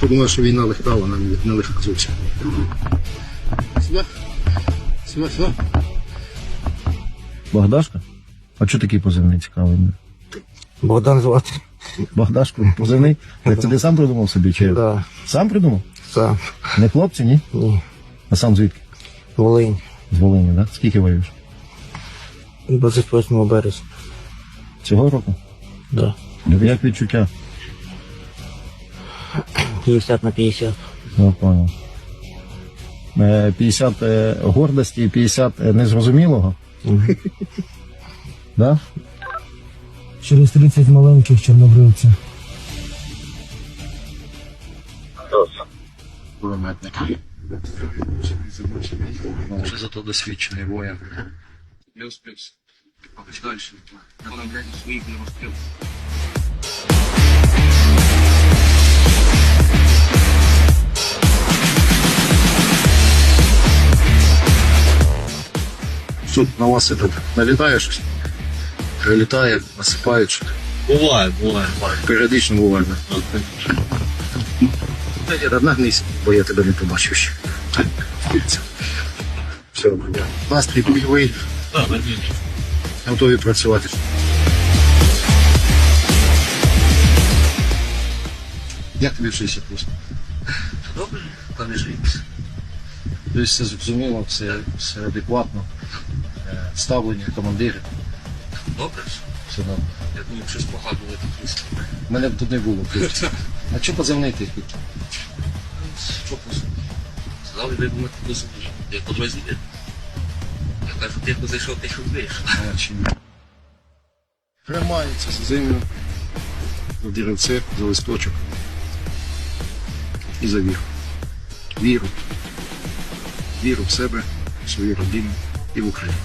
Подумав, що війна легка, вона не легка зовсім. Сюди. Сюди, сюди. Богдашка? А чого такий позивний цікавий? Богдан звати. Богдашку, позивний? Так це ти сам придумав собі? Чи Да. сам придумав? Сам. Не хлопці, ні? Ні. А сам звідки? Волинь. З Волині, так? Скільки воюєш? 28 березня. Цього року? Да. Як відчуття? 50 на 50. Я понял. Е, 50 е, гордості і 50 е, незрозумілого? Да? через 30 маленьких чорнобривців. Кулеметник. Вже зато досвідчений воїн. Плюс-плюс. Дальше. Вона блядь, своїх не расстрел. Тут на вас это, налітає щось? Прилітає, насипають щось. Бывает, бывает. Періодично буває. Та ні, одна гнись, бо я тебе не побачив ще. Все, я. Настрій бойовий, Да, надеюсь. готові працювати. Як тобі в 68? Добре, там і жить. Тобто все зрозуміло, все, все адекватно. Ставлення командирів, Добре. все добре. Я думаю, щось погано було тут. Мене б тут не було. А що позивний ти тут? Що просто? Сказали, ви ви зуміли. Я подвезли. Я кажу, ти як зайшов, ти що вийшов. А, чи ні? Тримається за землю, за деревце, за листочок і за віру. Віру. Віру в себе, в свою родину і в Україну.